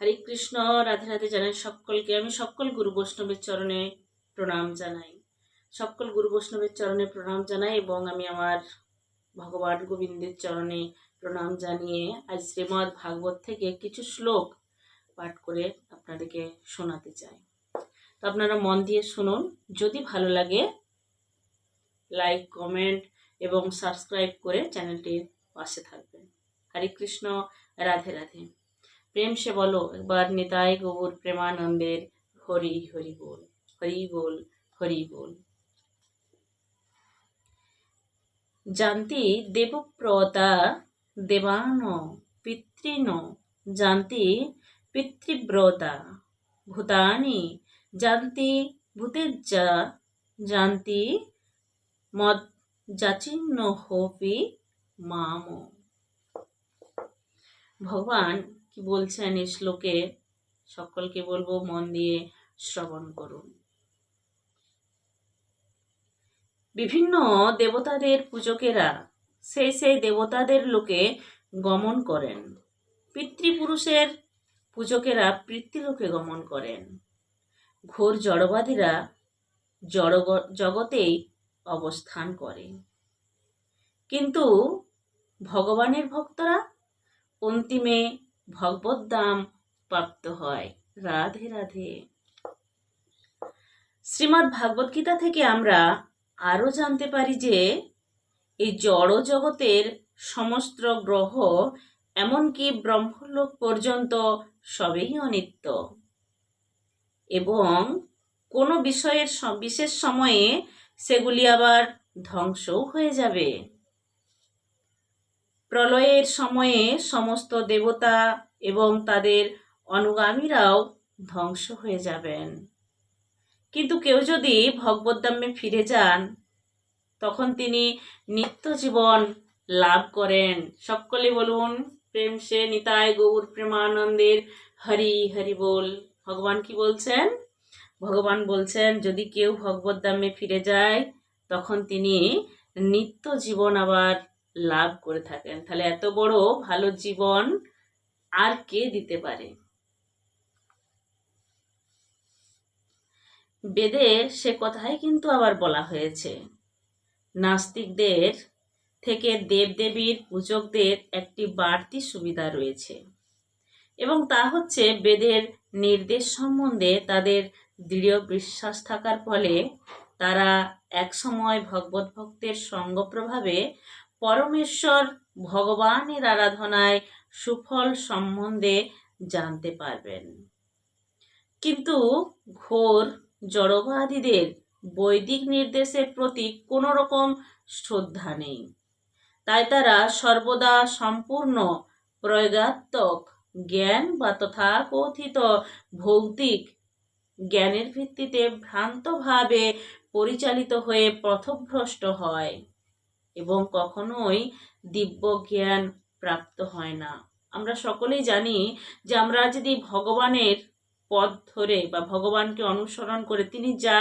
হরে কৃষ্ণ, রাধে রাধে জানাই সকলকে। আমি সকল গুরু বৈষ্ণবের চরণে প্রণাম জানাই। সকল গুরু বৈষ্ণবের চরণে প্রণাম জানাই এবং আমি আমার ভগবান গোবিন্দের চরণে প্রণাম জানিয়ে আজ শ্রীমৎ ভাগবত থেকে কিছু শ্লোক পাঠ করে আপনাদেরকে শোনাতে চাই। তো আপনারা মন দিয়ে শুনুন। যদি ভালো লাগে, লাইক, কমেন্ট এবং সাবস্ক্রাইব করে চ্যানেলটির পাশে থাকবেন। হরে কৃষ্ণ, রাধে রাধে। প্রেম সে বলো, একবার নিতাই গৌর প্রেমানন্দের হরি হরি বল হরি বল হরি বল। জানতি দেবপ্রতা দেবান পিতৃন জানতি পিতৃব্রতা ভূতানি, জানতি ভূতেজ্জা, জানতি মদ যাচিন্ন হোপি মাম। ভগবান কি বলছেন এই শ্লোকে, সকলকে বলব মন দিয়ে শ্রবণ করুন। বিভিন্ন দেবতাদের পূজকেরা সেই সেই দেবতাদের লোকে গমন করেন। পিতৃপুরুষের পূজকেরা পিতৃলোকে গমন করেন। ঘোর জড়বাদীরা জড় জগতেই অবস্থান করে। কিন্তু ভগবানের ভক্তরা অন্তিমে ভগবত দাম প্রাপ্ত হয়। রাধে রাধে। শ্রীমদ্ ভাগবত গীতা থেকে আমরা আরও জানতে পারি যে, এই জড় জগতের সমস্ত গ্রহ এমনকি ব্রহ্মলোক পর্যন্ত সবেই অনিত্য। এবং কোনো বিষয়ের বিশেষ সময়ে সেগুলি আবার ধ্বংসও হয়ে যাবে। প্রলয়ের সময়ে সমস্ত দেবতা এবং তাদের অনুগামীরাও ধ্বংস হয়ে যাবেন। কিন্তু কেউ যদি ভগবদ্ধামে ফিরে যান, তখন তিনি নিত্য জীবন লাভ করেন। সকলে বলুন, প্রেম সে নিতায় গৌর প্রেমানন্দের হরি হরি বল। ভগবান কি বলছেন? ভগবান বলছেন, যদি কেউ ভগবদ্ধামে ফিরে যায়, তখন তিনি নিত্য জীবন আবার লাভ করে থাকেন। তাহলে এত বড় ভালো জীবন আর কে দিতে পারে? বেদে সে কথাই কিন্তু আবার বলা হয়েছে। নাস্তিকদের থেকে দেবদেবীর পূজকদের একটি বাড়তি সুবিধা রয়েছে। এবং তা হচ্ছে বেদের নির্দেশ সম্বন্ধে তাদের দৃঢ় বিশ্বাস থাকার ফলে তারা একসময় ভগবত ভক্তের সঙ্গ প্রভাবে পরমেশ্বর ভগবানের আরাধনায় সুফল সম্বন্ধে জানতে পারবেন। কিন্তু ঘোর জড়বাদীদের বৈদিক নির্দেশের প্রতি কোনো রকম শ্রদ্ধা নেই। তাই তারা সর্বদা সম্পূর্ণ প্রয়োগাত্মক জ্ঞান বা তথাকথিত ভৌতিক জ্ঞানের ভিত্তিতে ভ্রান্তভাবে পরিচালিত হয়ে পথভ্রষ্ট হয়। এবং কখনোই দিব্য জ্ঞান প্রাপ্ত হয় না। আমরা সকলেই জানি যে আমরা যদি ভগবানের পথ ধরে বা ভগবানকে অনুসরণ করে তিনি যা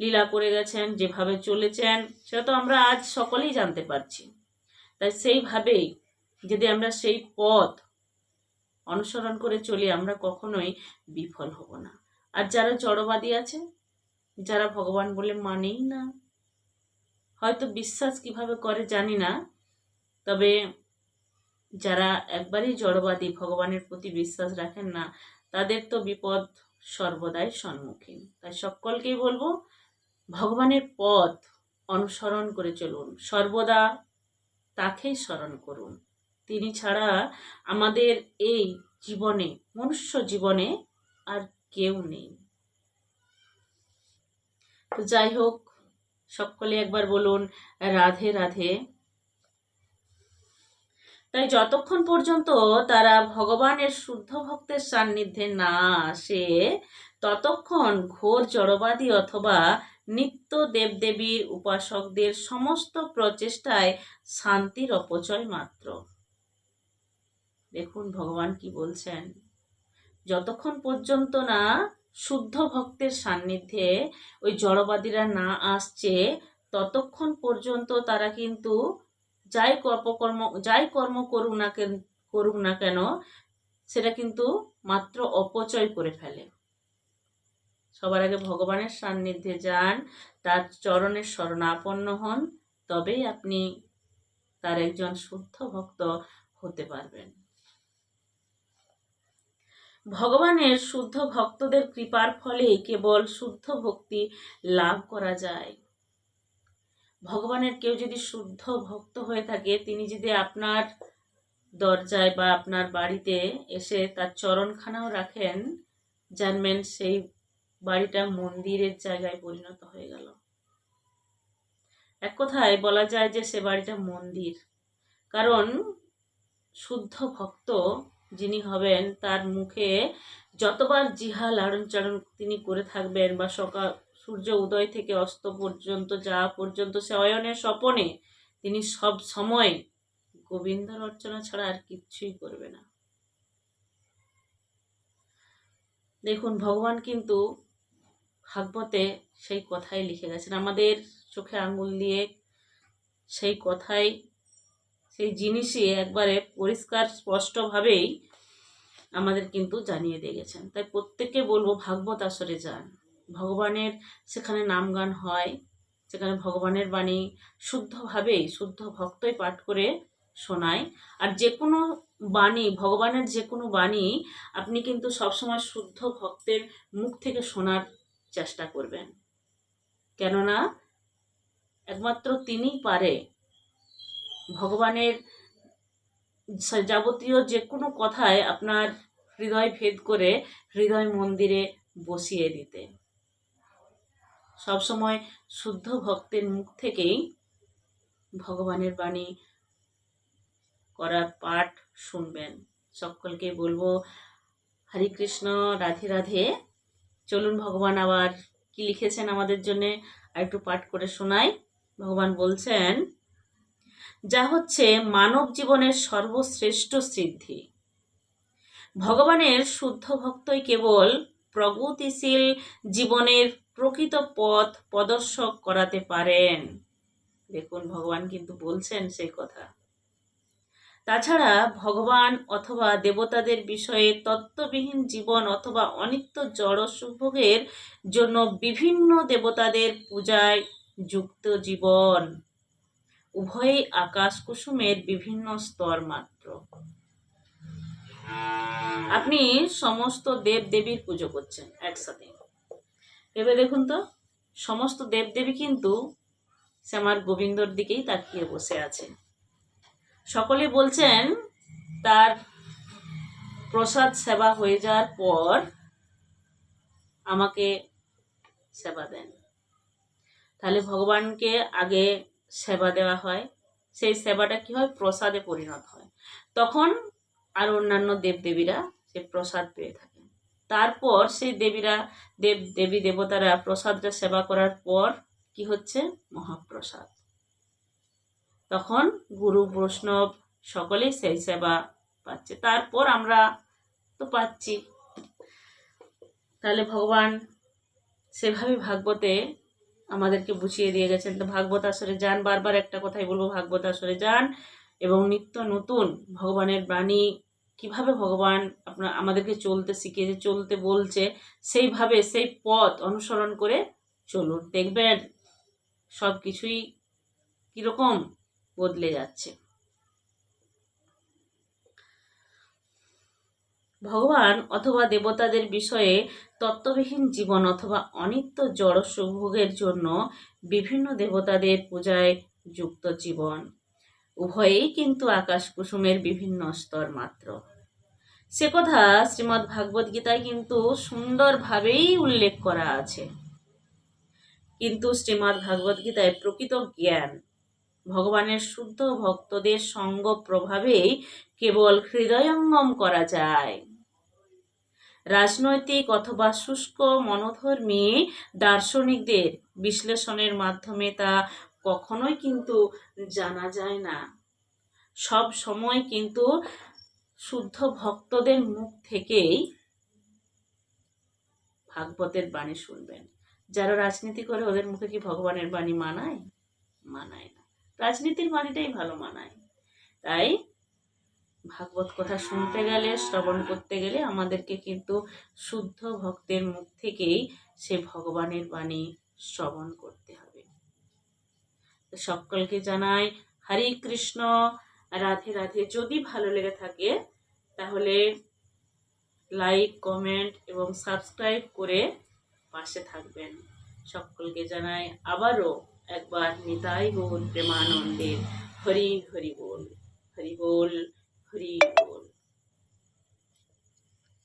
লীলা করে গেছেন, যেভাবে চলেছেন, সেটা তো আমরা আজ সকলেই জানতে পারছি। তাই সেইভাবেই যদি আমরা সেই পথ অনুসরণ করে চলি, আমরা কখনোই বিফল হব না। আর যারা জড়বাদী আছে যারা ভগবান বলে মানেই না হয়তো বিশ্বাস কীভাবে করে জানি না, তবে যারা একবারই জড়বাদী, ভগবানের প্রতি বিশ্বাস রাখেন না, তাদের তো বিপদ সর্বদাই সম্মুখীন। তাই সকলকেই বলব, ভগবানের পথ অনুসরণ করে চলুন। সর্বদা তাকেই স্মরণ করুন। তিনি ছাড়া আমাদের এই জীবনে, মনুষ্য জীবনে আর কেউ নেই। তো যাই হোক সকলে একবার বলুন, রাধে রাধে। তাই যতক্ষণ পর্যন্ত তারা ভগবানের শুদ্ধ ভক্তের সান্নিধ্যে না আসে, ততক্ষণ ঘোর জড়বাদী অথবা নিত্য দেবদেবীর উপাসকদের সমস্ত প্রচেষ্টায় শান্তির অপচয় মাত্র। দেখুন ভগবান কি বলছেন। যতক্ষণ পর্যন্ত না শুদ্ধ ভক্তের সান্নিধ্যে ওই জড়বাদীরা না আসছে, ততক্ষণ পর্যন্ত তারা কিন্তু যাই কর্মকর্ম, যাই কর্ম করুক না কেন, করুক না কেন, সেটা কিন্তু মাত্র অপচয় করে ফেলে। সবার আগে ভগবানের সান্নিধ্যে যান, তার চরণের শরণাপন্ন হন, তবেই আপনি তার একজন শুদ্ধ ভক্ত হতে পারবেন। ভগবানের শুদ্ধ ভক্তদের কৃপার ফলে কেবল শুদ্ধ ভক্তি লাভ করা যায়। ভগবানের কেউ যদি শুদ্ধ ভক্ত হয়ে থাকে, তিনি যদি আপনার দরজায় বা আপনার বাড়িতে এসে তার চরণখানাও রাখেন, জানবেন সেই বাড়িটা মন্দিরের জায়গায় পরিণত হয়ে গেল। এক কথায় বলা যায় যে সে বাড়িটা মন্দির। কারণ শুদ্ধ ভক্ত যিনি হবেন, তার মুখে যতবার জিহা লাড়ন চাড়ন তিনি করে থাকবেন বা সকাল সূর্য উদয় থেকে অস্ত পর্যন্ত, যা পর্যন্ত সে অয়নের স্বপনে তিনি সব সময় গোবিন্দ অর্চনা ছাড়া আর কিচ্ছুই করবে না। দেখুন, ভগবান কিন্তু ভাগবতে সেই কথাই লিখে গেছেন। আমাদের চোখে আঙ্গুল দিয়ে সেই কথাই সেই জিনিসই একবারে পরিষ্কার, স্পষ্টভাবেই আমাদের কিন্তু জানিয়ে দিয়ে গেছেন। তাই প্রত্যেককে বলব ভাগবত আসরে যান। ভগবানের সেখানে নামগান হয়, সেখানে ভগবানের বাণী শুদ্ধভাবেই, শুদ্ধ ভক্তই পাঠ করে শোনায়। আর যে কোনো বাণী, ভগবানের যে কোনো বাণী আপনি কিন্তু সবসময় শুদ্ধ ভক্তের মুখ থেকে শোনার চেষ্টা করবেন। কেননা, একমাত্র তিনিই পারে ভগবানের যাবতীয় যে কোনো কথায় আপনার হৃদয় ভেদ করে হৃদয় মন্দিরে বসিয়ে দিতে। সবসময় শুদ্ধ ভক্তের মুখ থেকেই ভগবানের বাণী করার পাঠ শুনবেন। সকলকে বলব, হরে কৃষ্ণ, রাধে রাধে। চলুন ভগবান আবার কি লিখেছেন আমাদের জন্যে? আর একটু পাঠ করে শোনাই। ভগবান বলছেন যা হচ্ছে মানব জীবনের সর্বশ্রেষ্ঠ সিদ্ধি। ভগবানের শুদ্ধ ভক্তই কেবল প্রগতিশীল জীবনের প্রকৃত পথ প্রদর্শক করাতে পারেন। দেখুন, ভগবান কিন্তু বলছেন সেই কথা। তাছাড়া ভগবান অথবা দেবতাদের বিষয়ে তত্ত্ববিহীন জীবন অথবা অনিত্য জড় সুভোগের জন্য বিভিন্ন দেবতাদের পূজায় যুক্ত জীবন। উভয়ই আকাশ কুসুমের বিভিন্ন স্তর মাত্র। আপনি সমস্ত দেব দেবীর পুজো করছেন একসাথে। ভেবে দেখুন তো, সমস্ত দেব দেবী কিন্তু সে আমার গোবিন্দর দিকেই তাকিয়ে বসে আছে। সকলে বলছেন, তার প্রসাদ সেবা হয়ে যাওয়ার পর আমাকে সেবা দেন। তাহলে ভগবানকে আগে সেবা দেওয়া হয়। সেই সেবাটা কি হয়? প্রসাদে পরিণত হয়। তখন আর অন্যান্য দেবদেবীরা সে প্রসাদ পেয়ে থাকে। তারপর সেই দেবীরা, দেব, দেবী দেবতারা প্রসাদটা সেবা করার পর কি হচ্ছে? মহাপ্রসাদ। তখন গুরু, বৈষ্ণব সকলেই সেই সেবা পাচ্ছে। তারপর আমরা তো পাচ্ছি। তাহলে ভগবান সেভাবে ভাগবতে আমাদেরকে বুঝিয়ে দিয়ে গেছেন। তো ভাগবত আসরে যান, বারবার একটা কথাই বলব, ভাগবত আসরে যান এবং নিত্য নতুন ভগবানের বাণী, কীভাবে ভগবান আপনার আমাদেরকে চলতে শিখিয়েছে, চলতে বলছে, সেইভাবে, সেই পথ অনুসরণ করে চলুন। দেখবেন সব কিছুই কীরকম বদলে যাচ্ছে। ভগবান অথবা দেবতাদের বিষয়ে তত্ত্ববিহীন জীবন অথবা অনিত্য জড় সুভোগের জন্য বিভিন্ন দেবতাদের পূজায় যুক্ত জীবন। উভয়েই কিন্তু আকাশ কুসুমের বিভিন্ন স্তর মাত্র। সে কথা শ্রীমৎ ভাগবত গীতায় কিন্তু সুন্দরভাবেই উল্লেখ করা আছে। কিন্তু শ্রীমৎ ভাগবত গীতায় প্রকৃত জ্ঞান, ভগবানের শুদ্ধ ভক্তদের সঙ্গ প্রভাবেই কেবল হৃদয়ঙ্গম করা যায়। রাজনৈতিক অথবা শুষ্ক মনোধর্মী দার্শনিকদের বিশ্লেষণের মাধ্যমে তা কখনোই কিন্তু জানা যায় না। সব সময় কিন্তু শুদ্ধ ভক্তদের মুখ থেকেই ভাগবতের বাণী শুনবেন। যারা রাজনীতি করে ওদের মুখে কি ভগবানের বাণী মানায়? মানায় না। রাজনীতির বাণীটাই ভালো মানায়। তাই ভাগবত কথা শুনতে গেলে, শ্রবণ করতে গেলে আমাদেরকে কিন্তু শুদ্ধ ভক্তের মুখ থেকেই সে ভগবানের বাণী শ্রবণ করতে হবে। সকলকে জানাই হরে কৃষ্ণ, রাধে রাধে। যদি ভালো লেগে থাকে, তাহলে লাইক, কমেন্ট এবং সাবস্ক্রাইব করে পাশে থাকবেন। সকলকে জানাই আবারও একবার নিতাই গৌর প্রেমানন্দের। হরি হরি বল হরি বল। incrível.